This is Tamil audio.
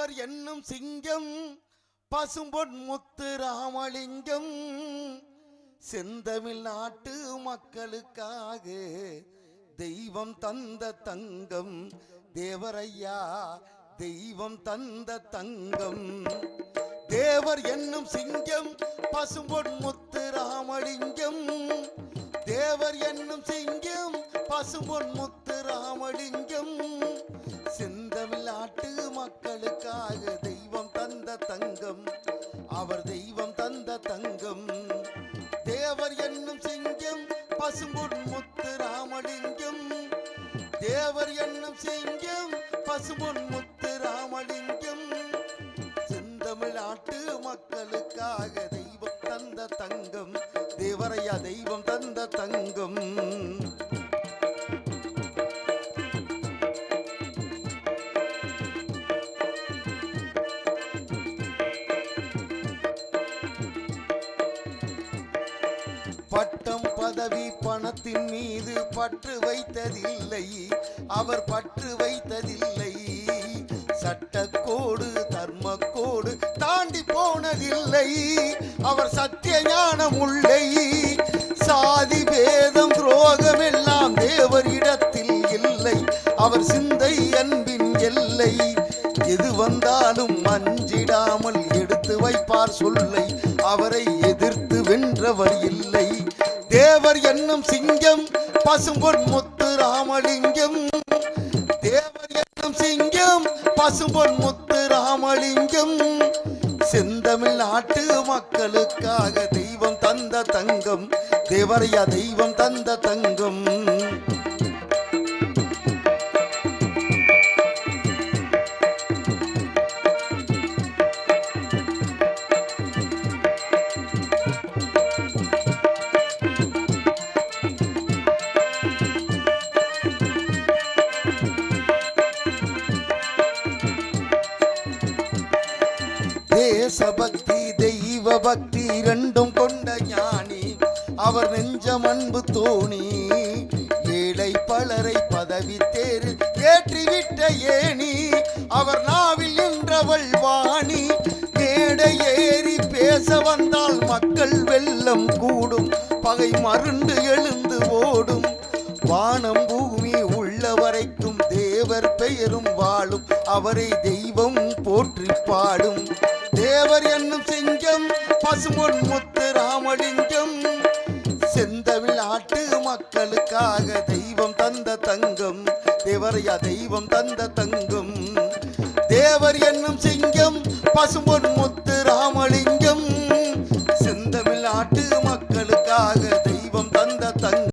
அவர் என்னும் சிங்கம் பசும்பொன் முத்து ராமலிங்கம். செந்தமிழ் நாட்டு மக்களுக்காக தெய்வம் தந்த தங்கம். தேவரையா தெய்வம் தந்த தங்கம். தேவர் என்னும் சிங்கம் பசும்பொன் முத்து ராமலிங்கம். தேவர் என்னும் சிங்கம் பசும்பொன் முத்து ராமலிங்கம். செந்தமிழ் நாட்டு மக்களுக்கு தேவர் என்னும் சிங்கம் பசும்பொன் முத்து ராமலிங்கம். தேவர் என்னும் சிங்கம் பசும்பொன் முத்து ராமலிங்கம். செந்தமிழ்நாட்டு மக்களுக்காக தெய்வம் தந்த தங்கம் தேவரையா தெய்வம் தந்த தங்கம். பல்லவி பணத்தின் மீது பற்று வைத்ததில்லை. அவர் பற்று வைத்ததில்லை. சட்டக்கோடு தர்மக்கோடு தாண்டி போனதில்லை. அவர் சத்திய ஞானம் உள்ளை. சாதி பேதம் துரோகம் எல்லாம் தேவரிடத்தில் இல்லை. அவர் சிந்தை அன்பின் எல்லை. எது வந்தாலும் மஞ்சிடாமல் எடுத்து வைப்பார் சொல்லை. அவரை எதிர்த்து வென்றவர் இல்லை. தேவர் என்னும் சிங்கம் பசும்பொன் முத்து ராமலிங்கம். தேவர் என்னும் சிங்கம் பசும்பொன் முத்து ராமலிங்கம். செந்தமிழ் நாட்டு மக்களுக்காக தெய்வம் தந்த தங்கம் தேவரையா தெய்வம் தந்த தங்கம். தேசபக்தி தெய்வ பக்தி இரண்டும் கொண்ட ஞானி. அவர் நெஞ்சம் அன்பு தோணி ஏழை பலரை பதவி தேர் ஏற்றிவிட்ட ஏணி. அவர் நாவில் நின்றவள் வாணி மேடை ஏறி பேச வந்தால் மக்கள் வெள்ளம் கூடும். பகை மருண்டு எழுந்து ஓடும். வானம் பூமி உள்ள வரைக்கும் தேவர் பெயரும் வாழும். அவரை தெய்வம் போற்றி பாடும். பசுமொன் முத்து ராமலிங்கம். செந்தவில் நாட்டு மக்களுக்காக தெய்வம் தந்த தங்கம். தேவரையா தெய்வம் தந்த தங்கம். தேவர் என்னும் சிங்கம் பசுமொன் முத்து ராமலிங்கம்